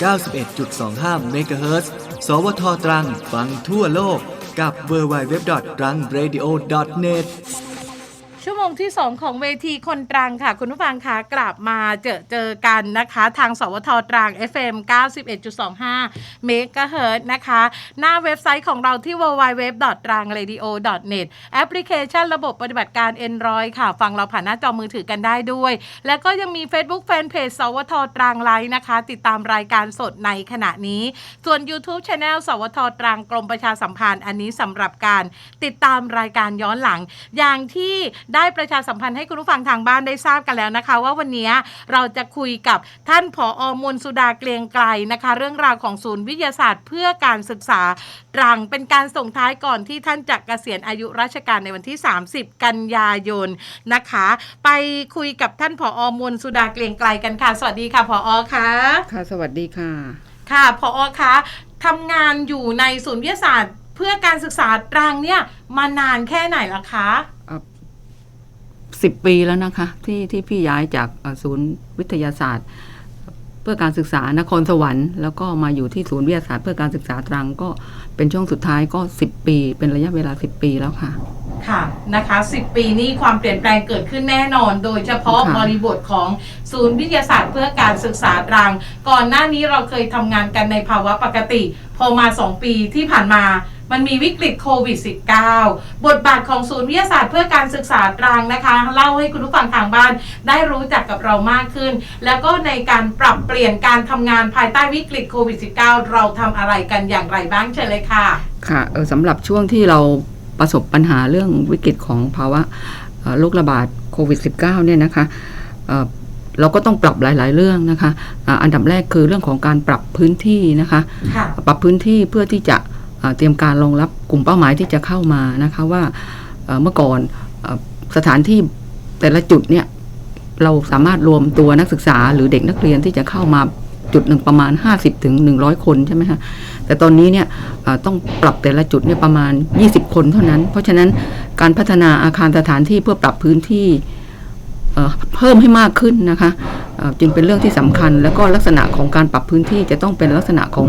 91.25 เมกะเฮิรตซ์ สวทตรัง ฟังทั่วโลกกับ w w w t r a n g r a d i o n e t งที่ 2 ของเวทีคนตรังค่ะ คุณผู้ฟังคะกลับมาเจอเจอกันนะคะ ทางสวทตรัง FM 91.25เมกะเฮิรตซ์นะคะ หน้าเว็บไซต์ของเราที่ www.trangradio.net แอปพลิเคชันระบบปฏิบัติการ Android ค่ะ ฟังเราผ่านหน้าจอมือถือกันได้ด้วย แล้วก็ยังมี Facebook Fanpage สวทตรังไลน์นะคะ ติดตามรายการสดในขณะนี้ ส่วน YouTube Channel สวทตรังกรมประชาสัมพันธ์อันนี้สำหรับการติดตามรายการย้อนหลังอย่างที่ได้ประชาสัมพันธ์ให้คุณผู้ฟังทางบ้านได้ทราบกันแล้วนะคะ ว่าวันนี้เราจะคุยกับท่านผอมนสุดาเกรียงไกลนะคะ เรื่องราวของศูนย์วิทยาศาสตร์ เพื่อการศึกษาตรังเป็นการส่งท้ายก่อนที่ท่านจะเกษียณอายุราชการในวันที่ 30 กันยายนนะคะ ไปคุยกับท่านผอมนสุดาเกรียงไกลกันค่ะ สวัสดีค่ะผอค่ะค่ะ สวัสดีค่ะ ค่ะพอคะทำงานอยู่ในศูนย์วิทยาศาสตร์ เพื่อการศึกษาตรังเนี่ยมานานแค่ไหนละคะ สิบปีแล้วนะคะ ที่ที่พี่ย้ายจากเอ่อศูนย์วิทยาศาสตร์ เพื่อการศึกษานครสวรรค์ แล้วก็มาอยู่ที่ศูนย์วิทยาศาสตร์เพื่อการศึกษาตรังก็เป็นช่วงสุดท้ายก็สิบปี เป็นระยะเวลาสิบปีแล้วค่ะ ค่ะนะคะ 10 ปีนี้ความเปลี่ยนแปลงเกิดขึ้นแน่นอน โดยเฉพาะค่ะบริบทของศูนย์วิทยาศาสตร์เพื่อการศึกษาตรัง ก่อนหน้านี้เราเคยทำงานกันในภาวะปกติ พอมา 2 ปีที่ผ่านมา มันมีวิกฤตโควิด -19 บทบาทของศูนย์วิทยาศาสตร์เพื่อการศึกษาตรังนะคะ เล่าให้คุณผู้ฟังทางบ้านได้รู้จักกับเรามากขึ้น แล้วก็ในการปรับเปลี่ยนการทำงานภายใต้วิกฤตโควิด -19 เราทำอะไรกันอย่างไรบ้างเชิญเลยค่ะ ค่ะเออสำหรับช่วงที่เราประสบปัญหาเรื่องวิกฤตของภาวะเอ่อโรคระบาดโควิด -19 เนี่ยนะคะเอ่อเราก็ต้องปรับหลาย ๆ เรื่องนะคะอ่าอันดับแรกคือเรื่องของการปรับพื้นที่นะคะค่ะปรับพื้นที่เพื่อที่จะ เตรียมการรองรับกลุ่มเป้าหมายที่จะเข้ามานะคะว่าเมื่อก่อนสถานที่แต่ละจุดเนี่ยเราสามารถรวมตัวนักศึกษาหรือเด็กนักเรียนที่จะเข้ามาจุดหนึ่งประมาณ 50ถึง100 คนใช่ไหมคะแต่ตอนนี้เนี่ยต้องปรับแต่ละจุดเนี่ยประมาณ 20 คนเท่านั้น เพราะฉะนั้นการพัฒนาอาคารสถานที่เพื่อปรับพื้นที่เพิ่มให้มากขึ้นนะคะจึงเป็นเรื่องที่สำคัญ แล้วก็ลักษณะของการปรับพื้นที่จะต้องเป็นลักษณะของ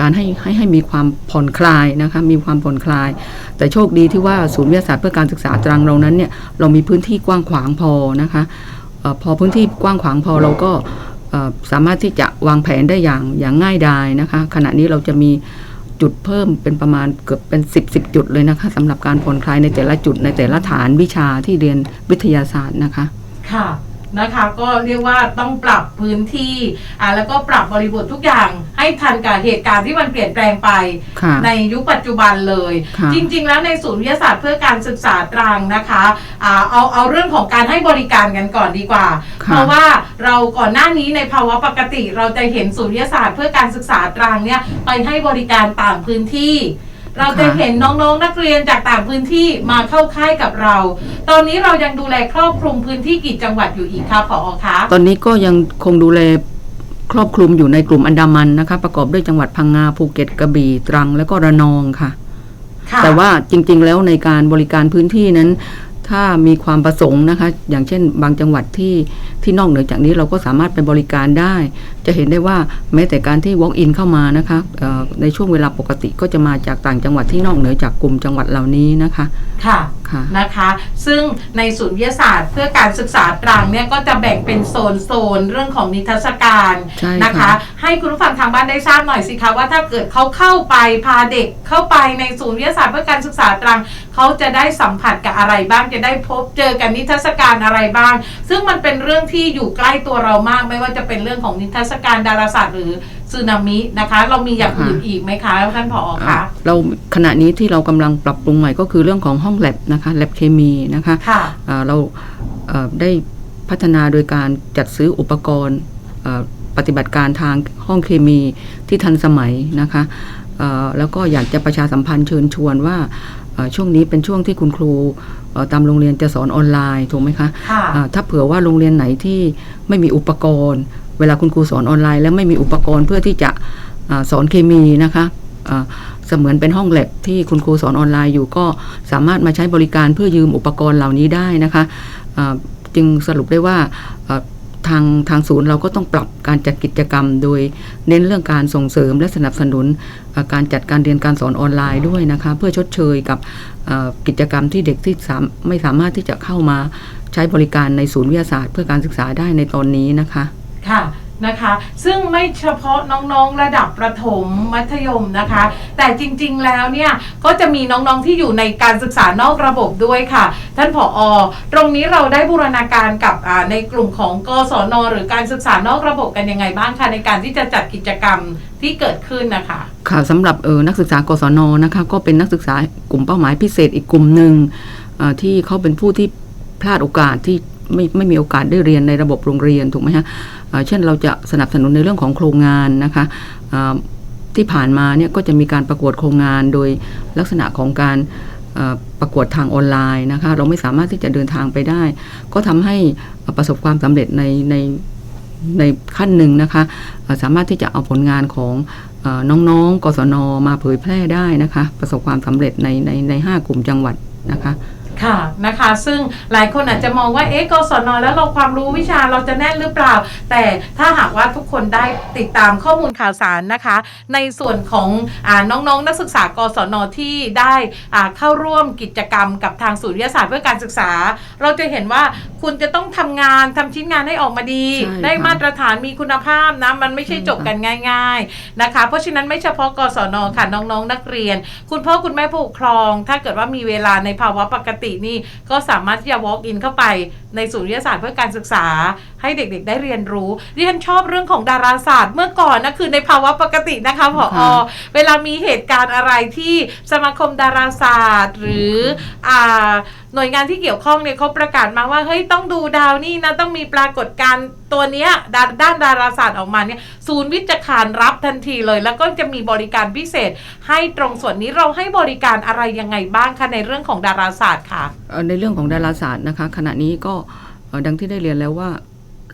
การให้ให้ให้มีความผ่อนคลายนะคะมีความผ่อนคลาย แต่โชคดีที่ว่าศูนย์วิทยาศาสตร์เพื่อการศึกษาตรังเรานั้นเนี่ยเรามีพื้นที่กว้างขวางพอนะคะออพอพื้นที่กว้างขวางพอเราก็สามารถที่จะวางแผนได้อย่างอย่างง่ายดายนะคะ ขณะนี้เราจะมีจุดเพิ่มเป็นประมาณเกือบเป็น 10 10 จุดเลยนะคะสำหรับการผ่อนคลายในแต่ละจุดในแต่ละฐานวิชาที่เรียนวิทยาศาสตร์นะคะ ค่ะ นะคะ ก็เรียกว่าต้องปรับพื้นที่อ่าแล้วก็ปรับบริบททุกอย่างให้ทันกับเหตุการณ์ที่มันเปลี่ยนแปลงไป ค่ะ ในยุคปัจจุบันเลย ค่ะจริง ๆ แล้วในศูนย์วิทยาศาสตร์เพื่อการศึกษาตรังนะคะอ่าเอาเอาเรื่องของการให้บริการกันก่อนดีกว่า ค่ะเพราะว่าเราก่อนหน้านี้ในภาวะปกติ เราจะเห็นศูนย์วิทยาศาสตร์เพื่อการศึกษาตรังเนี่ยไปให้บริการต่างพื้นที่ เราจะเห็นน้องๆ นักเรียนจากต่างพื้นที่มาเข้าค่ายกับเรา ตอนนี้เรายังดูแลครอบคลุมพื้นที่กี่จังหวัดอยู่อีกคะผอคะตอนนี้ก็ยังคงดูแลครอบคลุมอยู่ในกลุ่มอันดามันนะคะ ประกอบด้วยจังหวัดพังงาภูเก็ตกระบี่ตรังและก็ระนองค่ะค่ะแต่ว่าจริงๆ แล้วในการบริการพื้นที่นั้น ถ้ามีความประสงค์นะคะ อย่างเช่น บางจังหวัดที่ที่นอกเหนือจากนี้เราก็สามารถไปบริการได้ จะเห็นได้ว่าแม้แต่การที่ walk in เข้ามานะคะในช่วงเวลาปกติก็จะมาจากต่างจังหวัดที่นอกเหนือจากกลุ่มจังหวัดเหล่านี้นะคะ ค่ะ นะคะ ซึ่งในศูนย์วิทยาศาสตร์เพื่อการศึกษาตรังเนี่ยก็จะแบ่งเป็นโซนโซนเรื่องของนิทรรศการใช่นะคะค่ะให้คุณผู้ฟังทางบ้านได้ทราบหน่อยสิคะว่าถ้าเกิดเขาเข้าไปพาเด็กเข้าไปในศูนย์วิทยาศาสตร์เพื่อการศึกษาตรังเขาจะได้สัมผัสกับอะไรบ้างจะได้พบเจอกันนิทรรศการอะไรบ้าง ซึ่งมันเป็นเรื่องที่อยู่ใกล้ตัวเรามาก ไม่ว่าจะเป็นเรื่องของนิทรรศการดาราศาสตร์หรือ สึนามินะคะ เรามีอย่างอื่นอีกไหมคะท่านผอคะเราขณะนี้ที่เรากำลังปรับปรุงใหม่ก็คือเรื่องของห้องแลบนะคะแลบเคมีนะคะค่ะเอ่อเราเอ่อได้พัฒนาโดยการจัดซื้ออุปกรณ์เอ่อปฏิบัติการทางห้องเคมีที่ทันสมัยนะคะเอ่อแล้วก็อยากจะประชาสัมพันธ์เชิญชวนว่าเอ่อช่วงนี้เป็นช่วงที่คุณครูเอ่อตามโรงเรียนจะสอนออนไลน์ถูกไหมคะค่ะอ่าถ้าเผื่อว่าโรงเรียนไหนที่ไม่มีอุปกรณ์ เวลาคุณครูสอนออนไลน์ แล้วไม่มีอุปกรณ์เพื่อที่จะอาสอนเคมีนะคะอ่าเสมือนเป็นห้องแลบที่คุณครูสอนออนไลน์อยู่ก็สามารถมาใช้บริการเพื่อยืมอุปกรณ์เหล่านี้ได้นะคะอ่าจึงสรุปได้ว่าทางทางศูนย์เราก็ต้องปรับการจัดกิจกรรม โดยเน้นเรื่องการส่งเสริมและสนับสนุนการจัดการเรียนการสอนออนไลน์ด้วยนะคะ เพื่อชดเชยกับกิจกรรมที่เด็กที่สามไม่สามารถที่จะเข้ามาใช้บริการในศูนย์วิทยาศาสตร์ เพื่อการศึกษาได้ในตอนนี้นะคะ ค่ะนะคะ ซึ่งไม่เฉพาะน้องๆระดับประถมมัธยมนะคะ แต่จริงๆแล้วเนี่ยก็จะมีน้องๆที่อยู่ในการศึกษานอกระบบด้วยค่ะ ท่านผออตรงนี้เราได้บูรณาการกับในกลุ่มของกศนหรือการศึกษานอกระบบกันยังไงบ้างคะในการที่จะจัดกิจกรรมที่เกิดขึ้นนะคะค่ะสำหรับเออนักศึกษากศนนะคะก็เป็นนักศึกษากลุ่มเป้าหมายพิเศษอีกกลุ่มหนึ่งที่เขาเป็นผู้ที่พลาดโอกาสที่ไม่ไม่มีโอกาสได้เรียนในระบบโรงเรียนถูกไหมฮะ เช่นเราจะสนับสนุนในเรื่องของโครงงานนะคะที่ผ่านมาเนี่ยก็จะมีการประกวดโครงงานโดยลักษณะของการประกวดทางออนไลน์นะคะเราไม่สามารถที่จะเดินทางไปได้ ก็ทำให้ประสบความสำเร็จในในในขั้นหนึ่งนะคะสามารถที่จะเอาผลงานของน้องๆ กศนมาเผยแพร่ได้นะคะ ประสบความสำเร็จในในในห้ากลุ่มจังหวัดนะคะ ค่ะนะคะ ซึ่งหลายคนอาจจะมองว่าเอ๊ะกศนแล้วเราความรู้วิชาเราจะแน่นหรือเปล่า แต่ถ้าหากว่าทุกคนได้ติดตามข้อมูลข่าวสารนะคะ ในส่วนของอาน้องๆนักศึกษากศนที่ได้อ่าเข้าร่วมกิจกรรมกับทางศูนย์วิทยาศาสตร์เพื่อการศึกษา เราจะเห็นว่าคุณจะต้องทำงานทำชิ้นงานให้ออกมาดีใช่ได้ค่ะมาตรฐานมีคุณภาพนะมันไม่ใช่จบกันง่าย ๆนะคะ เพราะฉะนั้นไม่เฉพาะกศนค่ะน้องๆนักเรียน คุณพ่อคุณแม่ผู้ปกครอง ถ้าเกิดว่ามีเวลาในภาวะปกตินี่ก็สามารถที่จะ walk in เข้าไป ในศูนย์วิทยาศาสตร์เพื่อการศึกษา ให้เด็กๆ ได้เรียนรู้ดิฉันชอบเรื่องของดาราศาสตร์เมื่อก่อนนะคือในภาวะปกตินะคะผอค่ะเวลามีเหตุการณ์อะไรที่สมาคมดาราศาสตร์ หรืออ่าหน่วยงานที่เกี่ยวข้องเนี่ยเขาประกาศมาว่าเฮ้ยต้องดูดาวนี่นะต้องมีปรากฏการณ์ตัวเนี้ยด้านด้านดาราศาสตร์ออกมาเนี่ยศูนย์วิทย์จะขานรับทันทีเลย แล้วก็จะมีบริการพิเศษ ให้ตรงส่วนนี้เราให้บริการอะไรยังไงบ้างคะในเรื่องของดาราศาสตร์ค่ะเอ่อในเรื่องของดาราศาสตร์นะคะ ขณะนี้ก็เอ่อ ดังที่ได้เรียนแล้วว่า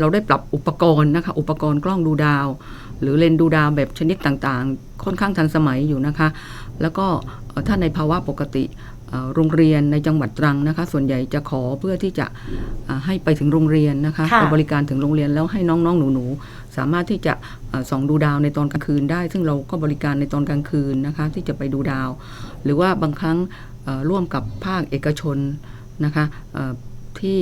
เราได้ปรับอุปกรณ์นะคะอุปกรณ์กล้องดูดาว หรือเลนส์ดูดาวแบบชนิดต่างๆ ค่อนข้างทันสมัยอยู่นะคะ แล้วก็เอ่อถ้าในภาวะปกติเอ่อโรงเรียนในจังหวัดตรังนะคะ ส่วนใหญ่จะขอเพื่อที่จะอ่าให้ไปถึงโรงเรียนนะคะค่ะไปบริการถึงโรงเรียนแล้วให้น้องๆหนูๆสามารถที่จะเอ่อส่องดูดาวในตอนกลางคืนได้ ซึ่งเราก็บริการในตอนกลางคืนนะคะ ที่จะไปดูดาว หรือว่าบางครั้งเอ่อร่วมกับภาคเอกชนนะคะเอ่อที่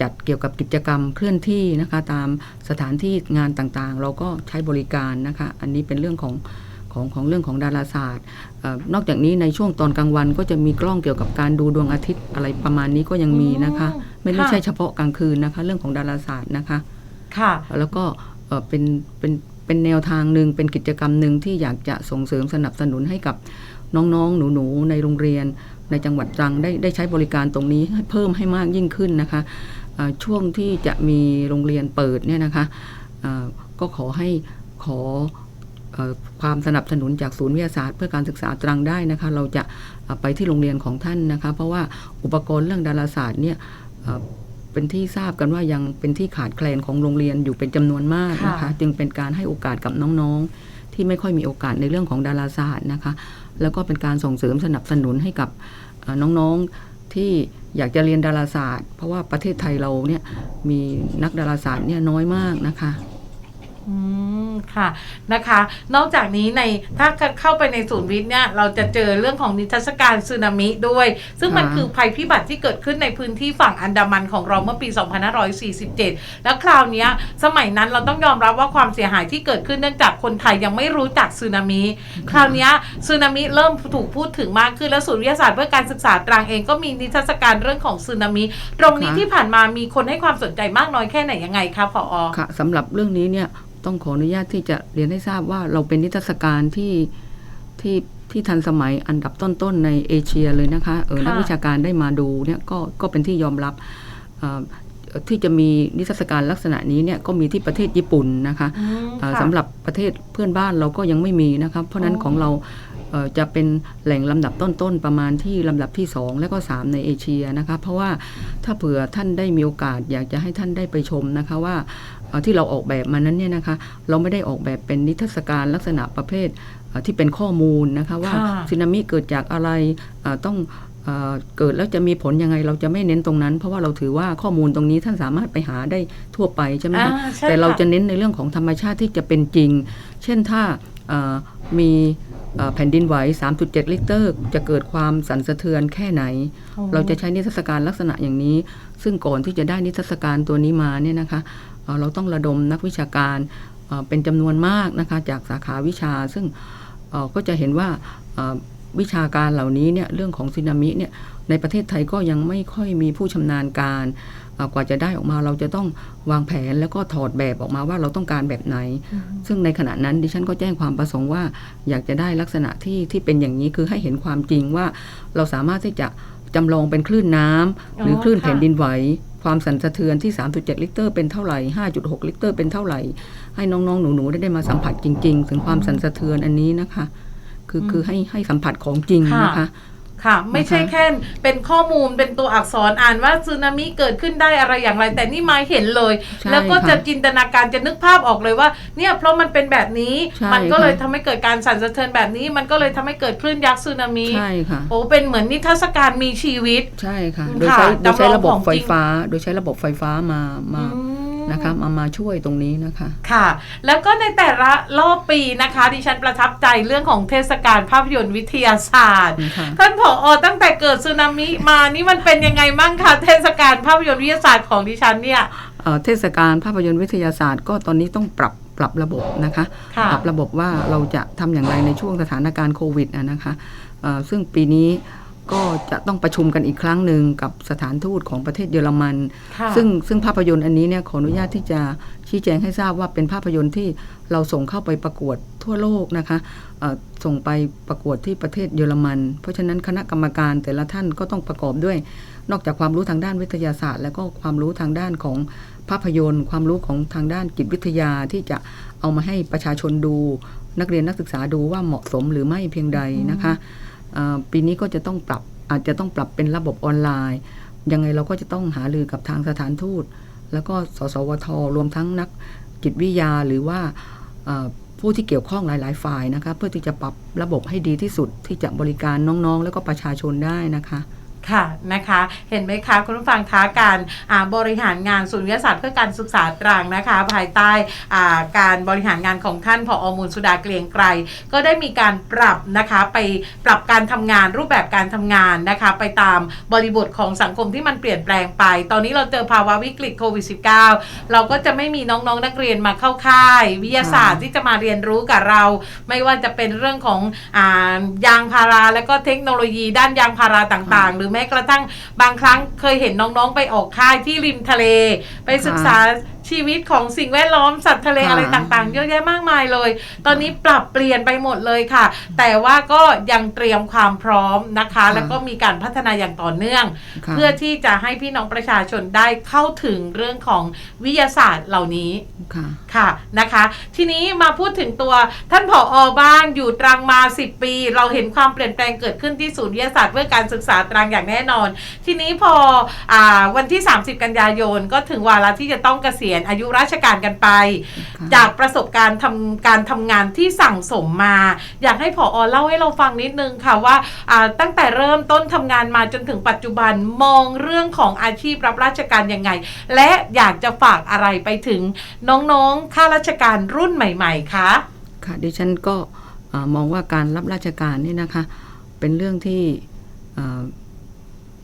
จัดเกี่ยวกับกิจกรรมเคลื่อนที่นะคะตามสถานที่งานต่างๆ เราก็ใช้บริการนะคะ อันนี้เป็นเรื่องของของของเรื่องของดาราศาสตร์เออนอกจากนี้ในช่วงตอนกลางวันก็จะมีกล้องเกี่ยวกับการดูดวงอาทิตย์อะไรประมาณนี้ก็ยังมีนะคะอืมไม่ไม่ค่ะใช่เฉพาะกลางคืนนะคะ เรื่องของดาราศาสตร์นะคะค่ะแล้วก็เอ่อเป็นเป็นเป็นแนวทางหนึ่งเป็นกิจกรรมหนึ่งที่อยากจะส่งเสริมสนับสนุนให้กับน้องๆ หนูๆ ในโรงเรียนในจังหวัดตรังได้ได้ใช้บริการตรงนี้ให้เพิ่มให้มากยิ่งขึ้นนะคะอ่า ช่วงที่จะมีโรงเรียนเปิดเนี่ยนะคะอ่าก็ขอให้ขอเอ่อความสนับสนุนจากศูนย์วิทยาศาสตร์เพื่อการศึกษาตรังได้นะคะ เราจะอ่าไปที่โรงเรียนของท่านนะคะ เพราะว่าอุปกรณ์เรื่องดาราศาสตร์เนี่ยเอ่อเป็นที่ทราบกันว่ายังเป็นที่ขาดแคลนของโรงเรียนอยู่เป็นจำนวนมากนะคะค่ะจึงเป็นการให้โอกาสกับน้องๆ ที่ไม่ค่อยมีโอกาสในเรื่องของดาราศาสตร์นะคะ แล้วก็เป็นการส่งเสริมสนับสนุนให้กับเอ่อน้องๆ ที่อยากจะเรียนดาราศาสตร์ เพราะว่าประเทศไทยเราเนี่ยมีนักดาราศาสตร์เนี่ยน้อยมากนะคะ อืมค่ะนะคะ นอกจากนี้ในถ้าเข้าไปในศูนย์วิทย์เนี่ยเราจะเจอเรื่องของนิทรรศการสึนามิด้วย ซึ่งมันค่ะคือภัยพิบัติที่เกิดขึ้นในพื้นที่ฝั่งอันดามันของเราเมื่อปี 2547 แล้วคราวเนี้ยสมัยนั้นเราต้องยอมรับว่าความเสียหายที่เกิดขึ้นเนื่องจากคนไทยยังไม่รู้จักสึนามิ คราวเนี้ยสึนามิเริ่มถูกพูดถึงมากขึ้นแล้วศูนย์วิทยาศาสตร์เพื่อการศึกษาตรังเองก็มีนิทรรศการเรื่องของสึนามิ ตรงนี้ค่ะที่ผ่านมามีคนให้ความสนใจมากน้อยแค่ไหนยังไงคะผอค่ะสำหรับเรื่องนี้เนี่ย ต้องขออนุญาตที่จะเรียนให้ทราบว่าเราเป็นนิทรรศการที่ที่ที่ทันสมัยอันดับต้นๆในเอเชียเลยนะคะเออค่ะนักวิชาการได้มาดูเนี่ยก็ก็เป็นที่ยอมรับเอ่อที่จะมีนิทรรศการลักษณะนี้เนี่ยก็มีที่ประเทศญี่ปุ่นนะคะอืมเอ่อค่ะสำหรับประเทศเพื่อนบ้านเราก็ยังไม่มีนะครับเพราะฉะนั้นอ๋อของเราเอ่อ จะเป็นแหล่งลำดับต้นๆ ประมาณที่ลำดับที่ 2 และก็ 3 ในเอเชียนะคะ เพราะว่าถ้าเผื่อท่านได้มีโอกาสอยากจะให้ท่านได้ไปชมนะคะว่าเอ่อที่เราออกแบบมานั้นเนี่ยนะคะ เราไม่ได้ออกแบบเป็นนิทรรศการลักษณะประเภทเอ่อที่เป็นข้อมูลนะคะว่าค่ะสึนามิเกิดจากอะไรเอ่อต้องเเอ่อเกิดแล้วจะมีผลยังไงเราจะไม่เน้นตรงนั้น เพราะว่าเราถือว่าข้อมูลตรงนี้ท่านสามารถไปหาได้ทั่วไปใช่ไหมอ่าคะใช่แต่เราค่จะเน้นในเรื่องของธรรมชาติที่จะเป็นจริง เช่นถ้าเอ่อมีเอ่อ แผ่นดินไหว 3.7 ลิตรจะเกิดความสั่นสะเทือนแค่ไหนโอ้เราจะใช้นิทรรศการลักษณะอย่างนี้ ซึ่งก่อนที่จะได้นิทรรศการตัวนี้มาเนี่ยนะคะเอ่อเราต้องระดมนักวิชาการเอ่อเป็นจำนวนมากนะคะจากสาขาวิชา ซึ่งเอ่อก็จะเห็นว่าเอ่อ วิชาการเหล่านี้เนี่ยเรื่องของสึนามิเนี่ยในประเทศไทยก็ยังไม่ค่อยมีผู้ชำนาญการเอ่อกว่าจะได้ออกมาเราจะต้องวางแผนแล้วก็ถอดแบบออกมาว่าเราต้องการแบบไหน ซึ่งในขณะนั้นดิฉันก็แจ้งความประสงค์ว่า อยากจะได้ลักษณะที่ที่เป็นอย่างนี้คือให้เห็นความจริงว่า เราสามารถที่จะจำลองเป็นคลื่นน้ำหรือคลื่นค่ะแผ่นดินไหวความสั่นสะเทือนที่ 3.7 ลิตรเป็นเท่าไหร่ 5.6 ลิตรเป็นเท่าไหร่ ให้น้องๆ หนูๆ ได้ได้มาสัมผัสจริง ๆ ถึงความสั่นสะเทือนอันนี้นะคะ คือคือให้ให้สัมผัสของจริงนะคะค่ะ ไม่ใช่แค่เป็นข้อมูลเป็นตัวอักษรอ่านว่าสึนามิเกิดขึ้นได้อะไรอย่างไร แต่นี่มาเห็นเลยใช่แล้วก็ค่ะจะจินตนาการจะนึกภาพออกเลยว่า เนี่ยเพราะมันเป็นแบบนี้ใช่มันก็เลยค่ะทำให้เกิดการสั่นสะเทือนแบบนี้ มันก็เลยทำให้เกิดคลื่นยักษ์สึนามิใช่ค่ะโอ้เป็นเหมือนนิทรรศการมีชีวิต ใช่ค่ะค่ะโดยใช้โดยใช้จำลองระบบของจริงไฟฟ้า โดยใช้ระบบไฟฟ้ามามาอืม นะคะมามาช่วยตรงนี้นะคะ ค่ะ แล้วก็ในแต่ละรอบปีนะคะ ดิฉันประทับใจเรื่องของเทศกาลภาพยนตร์วิทยาศาสตร์ค่ะท่านผออตั้งแต่เกิดสึนามิมานี่มันเป็นยังไงมั่งคะเทศกาลภาพยนตร์วิทยาศาสตร์ของดิฉันเนี่ยเอ่อเทศกาลภาพยนตร์วิทยาศาสตร์ ก็ตอนนี้ต้องปรับปรับระบบนะคะค่ะปรับระบบว่าเราจะทำอย่างไรในช่วงสถานการณ์โควิดอะนะคะเอ่อซึ่งปีนี้ ก็จะต้องประชุมกันอีกครั้งหนึ่งกับสถานทูตของประเทศเยอรมันค่ะซึ่งซึ่งภาพยนตร์อันนี้เนี่ยขออนุญาตที่จะชี้แจงให้ทราบว่าเป็นภาพยนตร์ที่เราส่งเข้าไปประกวดทั่วโลกนะคะเอ่อส่งไปประกวดที่ประเทศเยอรมัน เพราะฉะนั้นคณะกรรมการแต่ละท่านก็ต้องประกอบด้วย นอกจากความรู้ทางด้านวิทยาศาสตร์ แล้วก็ความรู้ทางด้านของภาพยนตร์ ความรู้ของทางด้านจิตวิทยาที่จะเอามาให้ประชาชนดู นักเรียนนักศึกษาดูว่าเหมาะสมหรือไม่เพียงใดนะคะเอ่อ ปีนี้ก็จะต้องปรับอาจจะต้องปรับเป็นระบบออนไลน์ ยังไงเราก็จะต้องหารือกับทางสถานทูต แล้วก็สสวทรวมทั้งนักจิตวิทยาหรือว่าผู้ที่เกี่ยวข้องหลาย ๆ ฝ่ายนะคะเพื่อที่จะปรับระบบให้ดีที่สุดที่จะบริการน้อง ๆ แล้วก็ประชาชนได้นะคะ ค่ะนะคะ เห็นไหมคะคุณผู้ฟังคะการอ่าบริหารงานศูนย์วิทยาศาสตร์เพื่อการศึกษาตรังนะคะ ภายใต้อ่าการบริหารงานของท่านผอมูลสุดาเกลียงไกรก็ได้มีการปรับนะคะไปปรับการทำงานรูปแบบการทำงานนะคะ ไปตามบริบทของสังคมที่มันเปลี่ยนแปลงไป ตอนนี้เราเจอภาวะวิกฤตโควิด -19 เราก็จะไม่มีน้องๆนักเรียนมาเข้าค่าย วิทยาศาสตร์ที่จะมาเรียนรู้กับเรา ไม่ว่าจะเป็นเรื่องของอายางพาราและก็เทคโนโลยีด้านยางพาราต่างๆ หรือแม้กระทั่งบางครั้งเคยเห็นน้องๆไปออกค่ายที่ริมทะเล ไปศึกษา ชีวิตของสิ่งแวดล้อมสัตว์ทะเลค่ะอะไรต่างๆ เยอะแยะมากมายเลย ตอนนี้ปรับเปลี่ยนไปหมดเลยค่ะ แต่ว่าก็ยังเตรียมความพร้อมนะคะ แล้วก็มีการพัฒนาอย่างต่อเนื่องค่ะเพื่อที่จะให้พี่น้องประชาชนได้เข้าถึงเรื่องของวิทยาศาสตร์เหล่านี้ค่ะค่ะนะคะ ทีนี้มาพูดถึงตัวท่านผออบ้างอยู่ตรังมา 10 ปี เราเห็นความเปลี่ยนแปลงเกิดขึ้นที่ศูนย์วิทยาศาสตร์เพื่อการศึกษาตรังอย่างแน่นอน ทีนี้พออาวันที่ 30 กันยายนก็ถึงวาระที่จะต้องเกษียณอายุราชการกันไปค่ะจากประสบการณ์ทำการทำงานที่สั่งสมมา อยากให้ผออเล่าให้เราฟังนิดนึงค่ะว่าอ่าตั้งแต่เริ่มต้นทำงานมาจนถึงปัจจุบันมองเรื่องของอาชีพรับราชการยังไง และอยากจะฝากอะไรไปถึงน้องๆข้าราชการรุ่นใหม่ ๆคะค่ะดิฉันก็เอ่อมองว่าการรับราชการนี่นะคะ เป็นเรื่องที่เอ่อ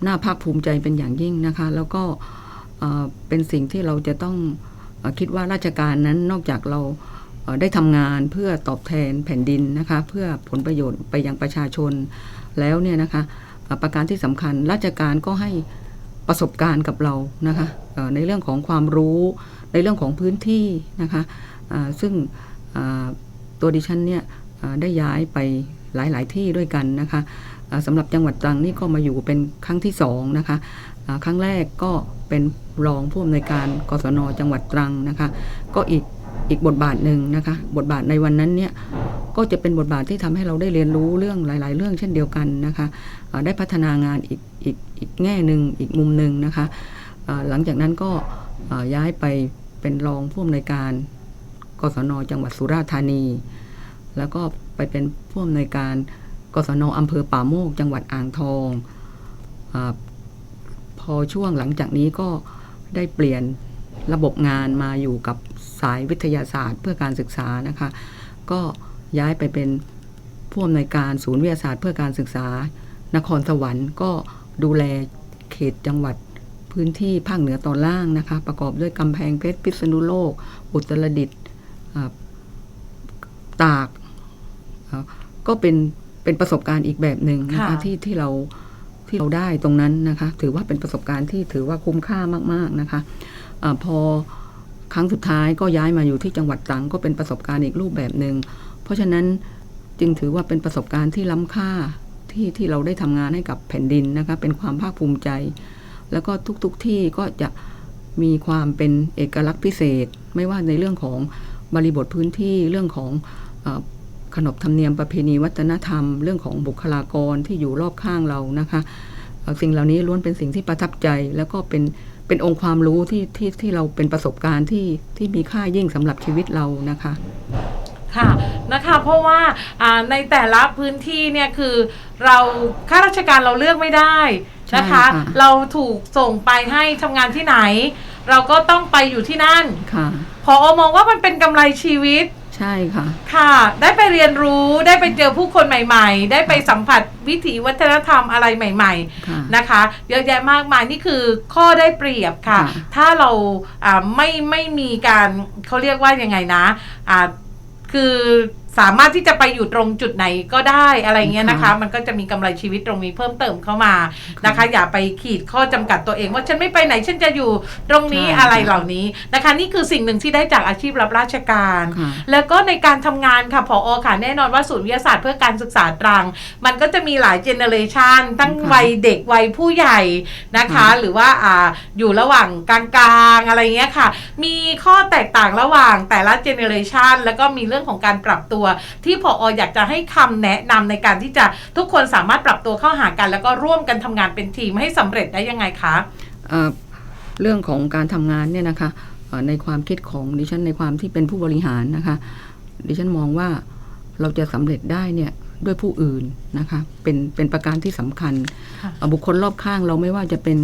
น่าภาคภูมิใจเป็นอย่างยิ่งนะคะ แล้วก็เอ่อ เป็นสิ่งที่เราจะต้องอคิดว่าราชการนั้นนอกจากเราได้ทำงานเพื่อตอบแทนแผ่นดินนะคะเพื่อผลประโยชน์ไปยังประชาชนแล้วเนี่ยนะคะประการที่สำคัญราชการก็ให้ประสบการณ์กับเรานะคะในเรื่องของความรู้ในเรื่องของพื้นที่นะคะซึ่งตัวดิฉันเนี่ยได้ย้ายไปหลาย ๆ ที่ด้วยกันนะคะสำหรับจังหวัดตรังนี่ก็มาอยู่เป็นครั้งที่สองนะคะครั้งแรกก็เป็น รองผู้อำนวยการกศนจังหวัดตรังนะคะ ก็อีกอีกบทบาทหนึ่งนะคะ บทบาทในวันนั้นเนี่ยก็จะเป็นบทบาทที่ทำให้เราได้เรียนรู้เรื่องหลาย ๆ เรื่องเช่นเดียวกันนะคะได้พัฒนางานอีกอีกอีกแง่หนึ่งอีกมุมหนึ่งนะคะหลังจากนั้นก็ย้ายไปเป็นรองผู้อำนวยการกศนจังหวัดสุราษฎร์ธานี แล้วก็ไปเป็นผู้อำนวยการกศนอำเภอป่าโมก จังหวัดอ่างทองอพอช่วงหลังจากนี้ก็ ได้เปลี่ยนระบบงานมาอยู่กับสายวิทยาศาสตร์ เพื่อการศึกษานะคะ ก็ย้ายไปเป็นผู้อำนวยการศูนย์วิทยาศาสตร์ เพื่อการศึกษา นครสวรรค์ก็ดูแลเขตจังหวัดพื้นที่ภาคเหนือตอนล่างนะคะ ประกอบด้วยกำแพงเพชรพิษณุโลก อุตรดิตถ์อ่าตากอ่าก็เป็นเป็นประสบการณ์อีกแบบหนึ่งนะคะค่ะที่ที่เรา ที่เราได้ตรงนั้นนะคะ ถือว่าเป็นประสบการณ์ที่ถือว่าคุ้มค่ามากๆนะคะอาพอครั้งสุดท้ายก็ย้ายมาอยู่ที่จังหวัดตรังก็เป็นประสบการณ์อีกรูปแบบหนึ่งเพราะฉะนั้นจึงถือว่าเป็นประสบการณ์ที่ล้ำค่าที่ที่เราได้ทำงานให้กับแผ่นดินนะคะเป็นความภาคภูมิใจ แล้วก็ทุกๆทที่ก็จะมีความเป็นเอกลักษณ์พิเศษ ไม่ว่าในเรื่องของบริบทพื้นที่เรื่องของอ ขนบธรรมเนียมประเพณีวัฒนธรรม เรื่องของบุคลากรที่อยู่รอบข้างเรานะคะเอ่อสิ่งเหล่านี้ล้วนเป็นสิ่งที่ประทับใจ แล้วก็เป็นเป็นองค์ความรู้ที่ที่ที่เราเป็นประสบการณ์ที่ที่มีค่ายิ่งสำหรับชีวิตเรานะคะค่ะนะคะเพราะว่าอ่าในแต่ละพื้นที่เนี่ยคือเราข้าราชการเราเลือกไม่ได้นะคะใช่ค่ะเราถูกส่งไปให้ทำงานที่ไหน เราก็ต้องไปอยู่ที่นั่นค่ะพอมองว่ามันเป็นกำไรชีวิต ใช่ค่ะ ค่ะ ได้ไปเรียนรู้ได้ไปเจอผู้คนใหม่ ๆ ได้ไปสัมผัสวิถีวัฒนธรรมอะไรใหม่ ค่ะๆ นะคะ เยอะแยะมากมายนี่คือข้อได้เปรียบค่ะ ค่ะ ถ้าเราอ่าไม่ไม่มีการเขาเรียกว่ายังไงนะอ่าคือ สามารถที่จะไปอยู่ตรงจุดไหนก็ได้อะไรเงี้ยนะคะค่ะมันก็จะมีกำไรชีวิตตรงนี้เพิ่มเติมเข้ามานะคะ อย่าไปขีดข้อจำกัดตัวเองว่าฉันไม่ไปไหนฉันจะอยู่ตรงนี้ใช่อะไรค่ะเหล่านี้นะคะ นี่คือสิ่งหนึ่งที่ได้จากอาชีพรับราชการค่ะแล้วก็ในการทำงานค่ะผอค่ะแน่นอนว่าศูนย์วิทยาศาสตร์เพื่อการศึกษาตรัง มันก็จะมีหลายเจเนอเรชันทั้งค่ะวัยเด็กวัยผู้ใหญ่นะคะค่ะหรือว่าอ่าอยู่ระหว่างกลางๆอะไรเงี้ยค่ะ มีข้อแตกต่างระหว่างแต่ละเจเนอเรชันแล้วก็มีเรื่องของการปรับตัวที่ผออยากจะให้คำแนะนำในการที่จะทุกคนสามารถปรับตัวเข้าหากัน แล้วก็ร่วมกันทำงานเป็นทีมให้สำเร็จได้ยังไงคะเอ่อเรื่องของการทำงานเนี่ยนะคะเอ่อในความคิดของดิฉันในความที่เป็นผู้บริหารนะคะ ดิฉันมองว่าเราจะสำเร็จได้เนี่ยด้วยผู้อื่นนะคะเป็นเป็นประการที่สำคัญค่ะเอ่อบุคคลรอบข้างเราไม่ว่าจะเป็น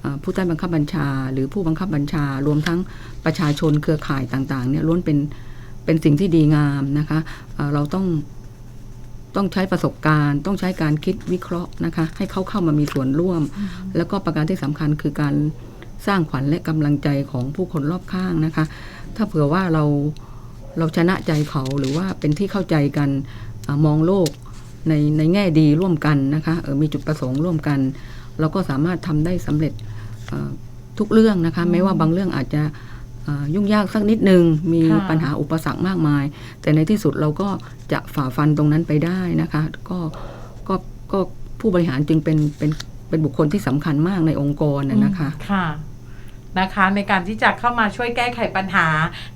เอ่อผู้ใต้บังคับบัญชา หรือผู้บังคับบัญชารวมทั้งประชาชนเครือข่ายต่างๆเนี่ยล้วนเป็น เป็นสิ่งที่ดีงามนะคะเอ่อเราต้องต้องใช้ประสบการณ์ ต้องใช้การคิดวิเคราะห์นะคะ ให้เขาเข้ามามีส่วนร่วม แล้วก็ประการที่สำคัญคือการสร้างขวัญและกำลังใจของผู้คนรอบข้างนะคะ ถ้าเผื่อว่าเราเราชนะใจเขาหรือว่าเป็นที่เข้าใจกันอามองโลกในในแง่ดีร่วมกันนะคะเออมีจุดประสงค์ร่วมกัน เราก็สามารถทำได้สำเร็จเอ่อทุกเรื่องนะคะแม้ว่าบางเรื่องอาจจะเอ่อ ยุ่งยากสักนิดนึง มีปัญหาอุปสรรคมากมาย แต่ในที่สุดเราก็จะฝ่าฟันตรงนั้นไปได้นะคะ ก็ก็ก็ผู้บริหารจึงเป็นเป็นเป็นบุคคลที่สำคัญมากในองค์กรนะนะคะค่ะ นะคะ ในการที่จะเข้ามาช่วยแก้ไขปัญหา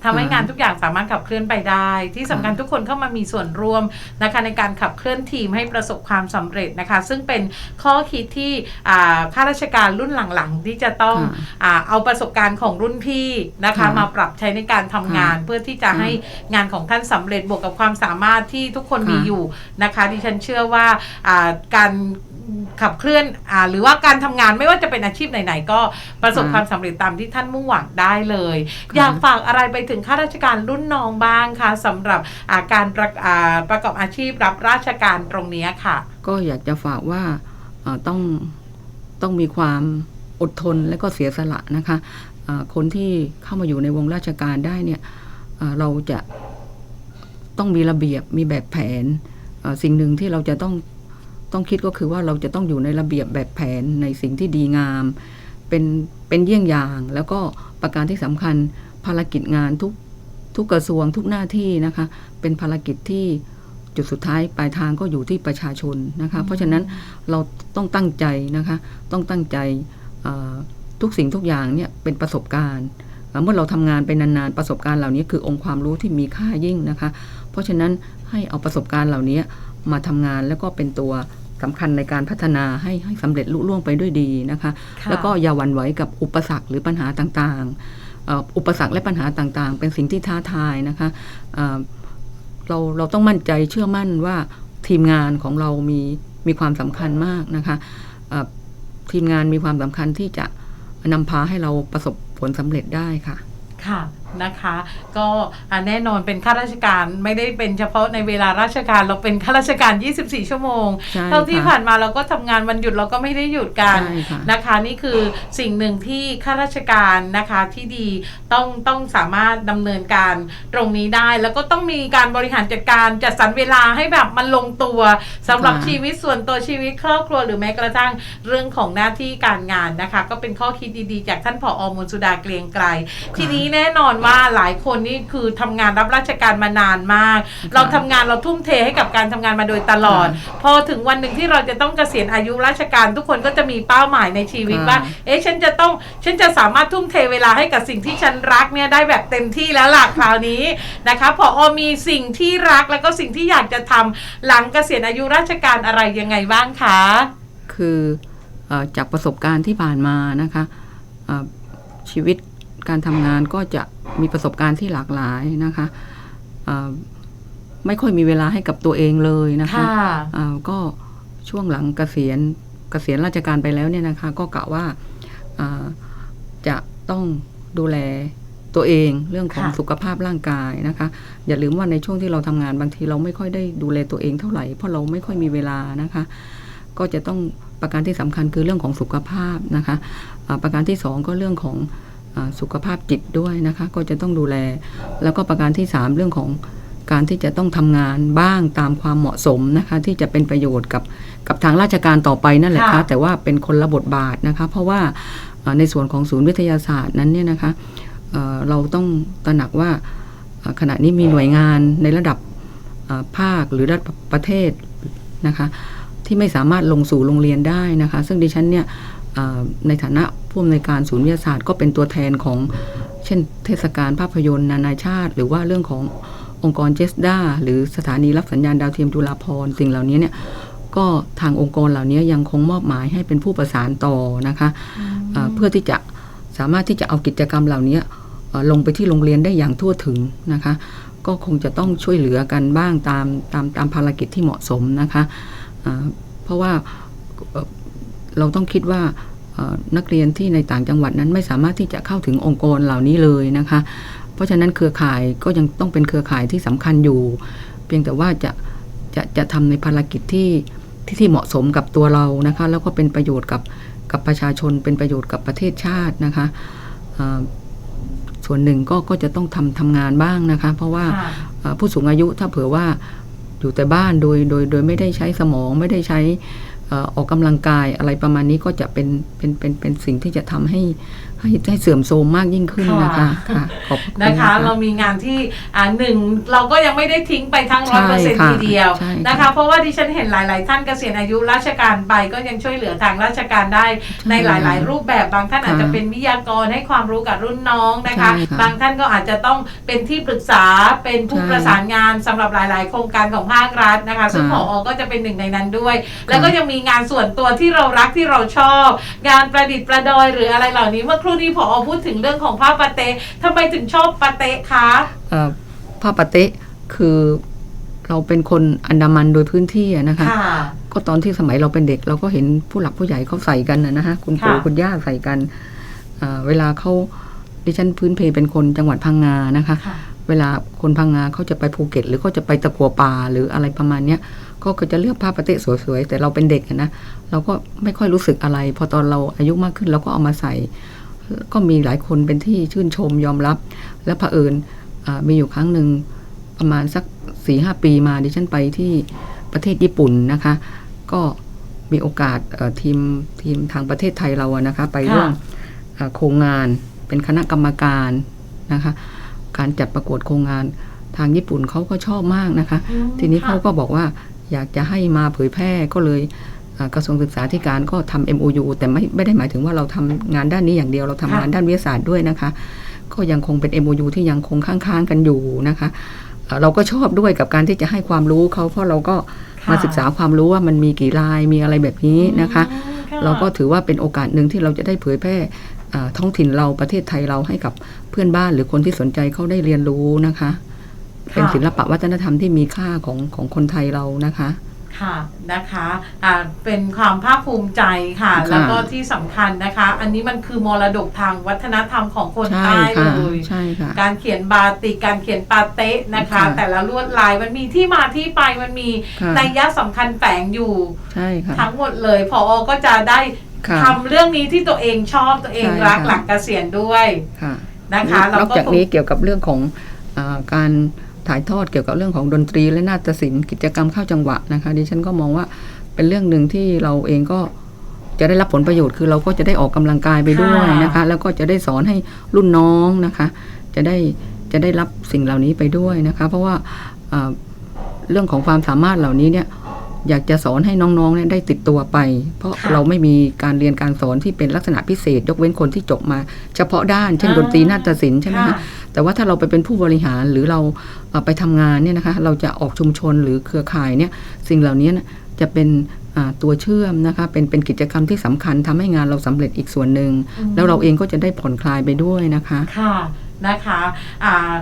ทำให้ค่ะงานทุกอย่างสามารถขับเคลื่อนไปได้ ที่สำคัญค่ะทุกคนเข้ามามีส่วนร่วมนะคะในการขับเคลื่อนทีมให้ประสบความสำเร็จนะคะ ซึ่งเป็นข้อคิดที่อ่าข้าราชการรุ่นหลังๆ ที่จะต้องค่ะอาเอาประสบการณ์ของรุ่นพี่นะคะค่ะมาปรับใช้ในการทำงาน เพื่อที่จะค่ะให้งานของท่านสำเร็จบวกกับความสามารถที่ทุกคนค่ะมีอยู่นะคะดิฉันเชื่อว่าอ่าการ ขับเคลื่อนอ่าหรือว่าการทำงานไม่ว่าจะเป็นอาชีพไหนๆก็ประสบค่ะความสำเร็จตามที่ท่านมุ่งหวังได้เลยค่ะอยากฝากอะไรไปถึงข้าราชการรุ่นน้องบ้างคะสำหรับอ่าการประอ่าประกอบอาชีพรับราชการตรงเนี้ยค่ะ ก็อยากจะฝากว่าเอ่อต้องต้องมีความอดทนและก็เสียสละนะคะเอ่อคนที่เข้ามาอยู่ในวงราชการได้เนี่ยเอ่อเราจะต้องมีระเบียบมีแบบแผนเอ่อสิ่งหนึ่งที่เราจะต้อง ต้องคิดก็คือว่าเราจะต้องอยู่ในระเบียบแบบแผนในสิ่งที่ดีงาม เป็นเป็นเยี่ยงอย่าง แล้วก็ประการที่สำคัญภารกิจงานทุกทุกกระทรวงทุกหน้าที่นะคะ เป็นภารกิจที่จุดสุดท้ายปลายทางก็อยู่ที่ประชาชนนะคะ เพราะฉะนั้นเราต้องตั้งใจนะคะ ต้องตั้งใจเอ่อทุกสิ่งทุกอย่างเนี่ยเป็นประสบการณ์เอ่อเมื่อเราทำงานไปนานๆประสบการณ์เหล่านี้คือองค์ความรู้ที่มีค่ายิ่งนะคะ เพราะฉะนั้นให้เอาประสบการณ์เหล่านี้มาทำงานแล้วก็เป็นตัว สำคัญในการพัฒนาให้ให้สำเร็จลุล่วงไปด้วยดีนะคะค่ะแล้วก็อย่าหวั่นไหวกับอุปสรรคหรือปัญหาต่างๆเอ่ออุปสรรคและปัญหาต่างๆ เป็นสิ่งที่ท้าทายนะคะเอ่อเราเราต้องมั่นใจเชื่อมั่นว่าทีมงานของเรามีมีความสำคัญมากนะคะเอ่อทีมงานมีความสำคัญที่จะนำพาให้เราประสบผลสำเร็จได้ค่ะ ค่ะ นะคะ ก็อะแน่นอนเป็นข้าราชการไม่ได้เป็นเฉพาะในเวลาราชการเราเป็นข้าราชการ 24 ชั่วโมงใช่เท่าที่ค่ะผ่านมาเราก็ทำงานวันหยุดเราก็ไม่ได้หยุดกันใช่ค่ะนะคะ นี่คือสิ่งหนึ่งที่ข้าราชการนะคะที่ดีต้องต้องสามารถดำเนินการตรงนี้ได้ แล้วก็ต้องมีการบริหารจัดการจัดสรรเวลาให้แบบมันลงตัวสำหรับชีวิตส่วนตัวชีวิตครอบครัวหรือแม้กระทั่งเรื่องของหน้าที่การงานนะคะ ก็เป็นข้อคิดดีๆ จากท่านผอมนสุดาเกรียงไกรทีนี้แน่นอนว่าหลายคนนี่คือทำงานรับราชการมานานมาก เราทำงานเราทุ่มเทให้กับการทำงานมาโดยตลอด พอถึงวันหนึ่งที่เราจะต้องเกษียณอายุราชการ ทุกคนก็จะมีเป้าหมายในชีวิตค่ะว่า เอ๊ะฉันจะต้องฉันจะสามารถทุ่มเทเวลาให้กับสิ่งที่ฉันรักเนี่ยได้แบบเต็มที่แล้วล่ะคราวนี้นะคะพออมีสิ่งที่รักแล้วก็สิ่งที่อยากจะทำหลังเกษียณอายุราชการอะไรยังไงบ้างคะ คือเออจากประสบการณ์ที่ผ่านมานะคะเอ่อชีวิตการทำงานก็จะ มีประสบการณ์ที่หลากหลายนะคะเอ่อไม่ค่อยมีเวลาให้กับตัวเองเลยนะคะค่ะอ่าก็ช่วงหลังเกษียณเกษียณราชการไปแล้วเนี่ยนะคะ ก็กะว่าอ่าจะต้องดูแลตัวเองเรื่องของค่ะสุขภาพร่างกายนะคะ อย่าลืมว่าในช่วงที่เราทำงานบางทีเราไม่ค่อยได้ดูแลตัวเองเท่าไหร่เพราะเราไม่ค่อยมีเวลานะคะ ก็จะต้องประการที่สำคัญคือเรื่องของสุขภาพนะคะอ่าประการที่สองก็เรื่องของอา สุขภาพจิตด้วยนะคะ ก็จะต้องดูแล แล้วก็ประการที่สามเรื่องของการที่จะต้องทำงานบ้างตามความเหมาะสมนะคะ ที่จะเป็นประโยชน์กับกับทางราชการต่อไปนั่นแหละค่ะค่ะแต่ว่าเป็นคนละบทบาทนะคะ เพราะว่าเอ่อในส่วนของศูนย์วิทยาศาสตร์นั้นเนี่ยนะคะเอ่อเราต้องตระหนักว่าเอ่อขณะนี้มีหน่วยงานในระดับเอ่อภาคหรือระดับประเทศนะคะ ที่ไม่สามารถลงสู่โรงเรียนได้นะคะ ซึ่งดิฉันเนี่ยเอ่อ ในฐานะผู้อำนวยการศูนย์วิทยาศาสตร์ก็เป็นตัวแทนของเช่นเทศกาลภาพยนตร์นานาชาติ หรือว่าเรื่องขององค์กรเจสดาหรือสถานีรับสัญญาณดาวเทียมจุฬาภรสิ่งเหล่านี้เนี่ยก็ทางองค์กรเหล่านี้ยังคงมอบหมายให้เป็นผู้ประสานต่อนะคะเอ่อเพื่อที่จะสามารถที่จะเอากิจกรรมเหล่านี้ลงไปที่โรงเรียนได้อย่างทั่วถึงนะคะ ก็คงจะต้องช่วยเหลือกันบ้างตามตามตามภารกิจที่เหมาะสมนะคะอ่าเพราะว่า เราต้องคิดว่าเอ่อนักเรียนที่ในต่างจังหวัดนั้นไม่สามารถที่จะเข้าถึงองค์กรเหล่านี้เลยนะคะ เพราะฉะนั้นเครือข่ายก็ยังต้องเป็นเครือข่ายที่สำคัญอยู่ เพียงแต่ว่าจะจะจะทำในภารกิจที่ที่ที่เหมาะสมกับตัวเรานะคะ แล้วก็เป็นประโยชน์กับกับประชาชนเป็นประโยชน์กับประเทศชาตินะคะอ่าส่วนหนึ่งก็ก็จะต้องทำทำงานบ้างนะคะ เพราะว่าค่ะเอ่อผู้สูงอายุถ้าเผื่อว่าอยู่แต่บ้านโดยโดยโดยไม่ได้ใช้สมองไม่ได้ใช้เออกกกำลังกายอะไรประมาณนี้ก็จะเป็นเป็นเป็นเป็นสิ่งที่จะทำให้ ให้ให้เสื่อมโทรมมากยิ่งขึ้นนะคะค่ะค่ะขอบคุณนะคะ เรามีงานที่อ่าหนึ่งเราก็ยังไม่ได้ทิ้งไปทั้งร้ใช่อยเปอร์เซ็นต์ค่ะทีเดียวใช่ค่ะนะคะ เพราะว่าดิฉันเห็นหลาย ๆ ท่านเกษียณอายุราชการไปก็ยังช่วยเหลือทางราชการได้ในหลาย ๆ รูปแบบบางท่านอาจจะเป็นวิทยากรให้ความรู้กับรุ่นน้องนะคะใช่ค่ะบางท่านก็อาจจะต้องเป็นที่ปรึกษาเป็นผู้ใช่ประสานงานสำหรับหลาย ๆ โครงการของภาครัฐนะคะ ซึ่งผค่ะอก็จะเป็นหนึ่งในนั้นด้วย แล้วก็ยังมีงานส่วนตัวที่เรารักที่เราชอบ งานประดิษฐ์ประดอยหรืออะไรเหล่านี้เมื่อครู่นี้ผอพูดถึงเรื่องของผ้าปาเตะทำไมถึงชอบปาเตะคะเอ่อผ้าปะเต๊ะคือเราเป็นคนอันดามันโดยพื้นที่อะนะคะ ค่ะ ก็ตอนที่สมัยเราเป็นเด็ก เราก็เห็นผู้หลักผู้ใหญ่เขาใส่กันนะนะฮะคุณปู่ค่ะ คุณย่าใส่กันอ่าเวลาเขาดิฉันพื้นเพเป็นคนจังหวัดพังงานะคะ ค่ะ เวลาคนพังงาเขาจะไปภูเก็ต หรือเขาจะไปตะกัวป่าหรืออะไรประมาณเนี้ยก็ก็จะเลือกผ้าปะเต๊ะสวยๆ แต่เราเป็นเด็กอะนะ เราก็ไม่ค่อยรู้สึกอะไร พอตอนเราอายุมากขึ้นเราก็เอามาใส่ ก็มีหลายคนเป็นที่ชื่นชมยอมรับ และเผอิญอ่ามีอยู่ครั้งหนึ่งประมาณสักสี่ห้าปีมาดิฉันไปที่ประเทศญี่ปุ่นนะคะ ก็มีโอกาสเอ่อทีมทีมทางประเทศไทยเราอะนะคะไปค่ะร่วมเอ่อโครงงานเป็นคณะกรรมการนะคะ การจัดประกวดโครงงานทางญี่ปุ่นเขาก็ชอบมากนะคะอืมทีนี้ค่ะเขาก็บอกว่าอยากจะให้มาเผยแพร่ก็เลยเอ่อ กระทรวงศึกษาธิการก็ทำ MOU แต่ไม่ไม่ได้หมายถึงว่าเราทำงานด้านนี้อย่างเดียวเราทำงานด้านวิทยาศาสตร์ด้วยนะคะ ก็ยังคงเป็น MOU ที่ยังคงค้างๆกันอยู่นะคะเอ่อเราก็ชอบด้วยกับการที่จะให้ความรู้เขาเพราะเราก็ค่ะมาศึกษาความรู้ว่ามันมีกี่ลายมีอะไรแบบนี้นะคะอืมค่ะเราก็ถือว่าเป็นโอกาสหนึ่งที่เราจะได้เผยแพร่อ่าท้องถิ่นเราประเทศไทยเราให้กับเพื่อนบ้านหรือคนที่สนใจเขาได้เรียนรู้นะคะ เป็นศิลปะวัฒนธรรมที่มีค่าของของคนไทยเรานะคะ ค่ะนะคะอ่าเป็นความภาคภูมิใจค่ะ ค่ะแล้วก็ที่สำคัญนะคะ อันนี้มันคือมรดกทางวัฒนธรรมของคนใช่ใต้ค่ะเลยใช่ค่ะ การเขียนบาติกการเขียนปาเต้นะคะ ค่ะแต่ละลวดลายมันมีที่มาที่ไปมันมีค่ะ นัยยะสำคัญแฝงอยู่ใช่ค่ะ ทั้งหมดเลย พอก็จะได้ค่ะทำเรื่องนี้ที่ตัวเองชอบตัวเองใช่รักค่ะ หลังเกษียณด้วยค่ะนะคะนอกจากคงนี้เกี่ยวกับเรื่องของอาการ ถ่ายทอดเกี่ยวกับเรื่องของดนตรีและนาฏศิลป์กิจกรรมเข้าจังหวะนะคะดิฉันก็มองว่าเป็นเรื่องหนึ่งที่เราเองก็จะได้รับผลประโยชน์คือเราก็จะได้ออกกำลังกายไปด้วยนะคะ แล้วก็จะได้สอนให้รุ่นน้องนะคะ จะได้จะได้รับสิ่งเหล่านี้ไปด้วยนะคะ เพราะว่าอ่าเรื่องของความสามารถเหล่านี้เนี่ย อยากจะสอนให้น้องๆเนี่ยได้ติดตัวไป เพราะค่ะเราไม่มีการเรียนการสอนที่เป็นลักษณะพิเศษ ยกเว้นคนที่จบมา เฉพาะด้าน เช่นอ่าดนตรีนาฏศิลป์ใช่ไหมค่ะคะแต่ว่าถ้าเราไปเป็นผู้บริหารหรือเราเอ่อไปทำงานเนี่ยนะคะเราจะออกชุมชนหรือเครือข่ายเนี่ยสิ่งเหล่านี้นะจะเป็นอ่าตัวเชื่อมนะคะเป็นเป็นกิจกรรมที่สำคัญทำให้งานเราสำเร็จอีกส่วนหนึ่งอืมแล้วเราเองก็จะได้ผ่อนคลายไปด้วยนะคะค่ะนะคะอ่า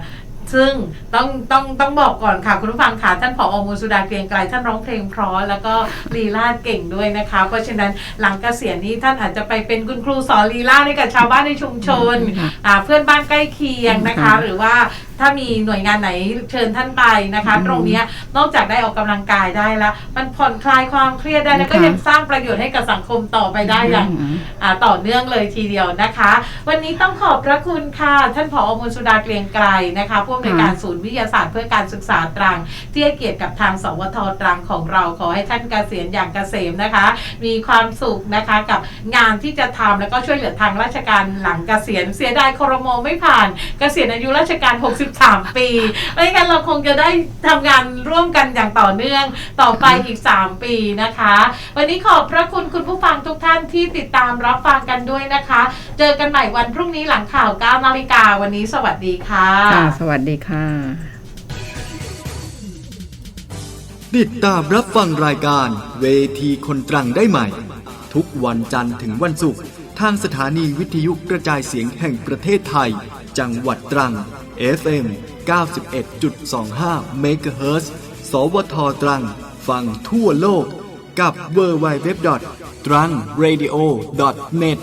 ซึ่งต้องต้องต้องบอกก่อนค่ะ คุณผู้ฟังค่ะท่านผอมูลสุดาเกรียงไกรท่านร้องเพลงเพราะแล้วก็ลีลาดเก่งด้วยนะคะ เพราะฉะนั้นหลังเกษียณนี้ท่านอาจจะไปเป็นคุณครูสอนลีลาดให้กับชาวบ้านในชุมชนค่ะอ่าเพื่อนบ้านใกล้เคียงนะคะค่ะหรือว่า ถ้ามีหน่วยงานไหนเชิญท่านไปนะคะอืมตรงเนี้ยนอกจากได้ออกกำลังกายได้แล้ว มันผ่อนคลายความเครียดได้แล้วก็ค่ะยังสร้างประโยชน์ให้กับสังคมต่อไปได้อย่าง อ่าต่อเนื่องเลยทีเดียวนะคะ วันนี้ต้องขอบพระคุณค่ะ ท่านผอมลสุดาเกรียงไกรนะคะผู้อำนวยการศูนย์วิทยาศาสตร์เพื่อการศึกษาตรัง ที่ให้เกียรติกับทางสวทตรังของเราขอให้ท่านเกษียณอย่างเกษมนะคะ มีความสุขนะคะกับงานที่จะทำแล้วก็ช่วยเหลือทางราชการหลังเกษียณเสียดายครมไม่ผ่าน เกษียณอายุราชการ63ปี ไม่งั้นเราคงจะได้ทำงานร่วมกันอย่างต่อเนื่องต่อไปอีก 3 ปีนะคะ วันนี้ขอบพระคุณคุณผู้ฟังทุกท่านที่ติดตามรับฟังกันด้วยนะคะ เจอกันใหม่วันพรุ่งนี้หลังข่าว9นาฬิกาวันนี้สวัสดีค่ะ ค่ะ สวัสดีค่ะ ติดตามรับฟังรายการ เวทีคนตรังได้ใหม่ ทุกวันจันทร์ถึงวันศุกร์ทางสถานีวิทยุกระจายเสียงแห่งประเทศไทย จังหวัดตรัง FM 91.25 MHz สวทตรัง ฟังทั่วโลกกับ w w w t r a n g r a d i o n e t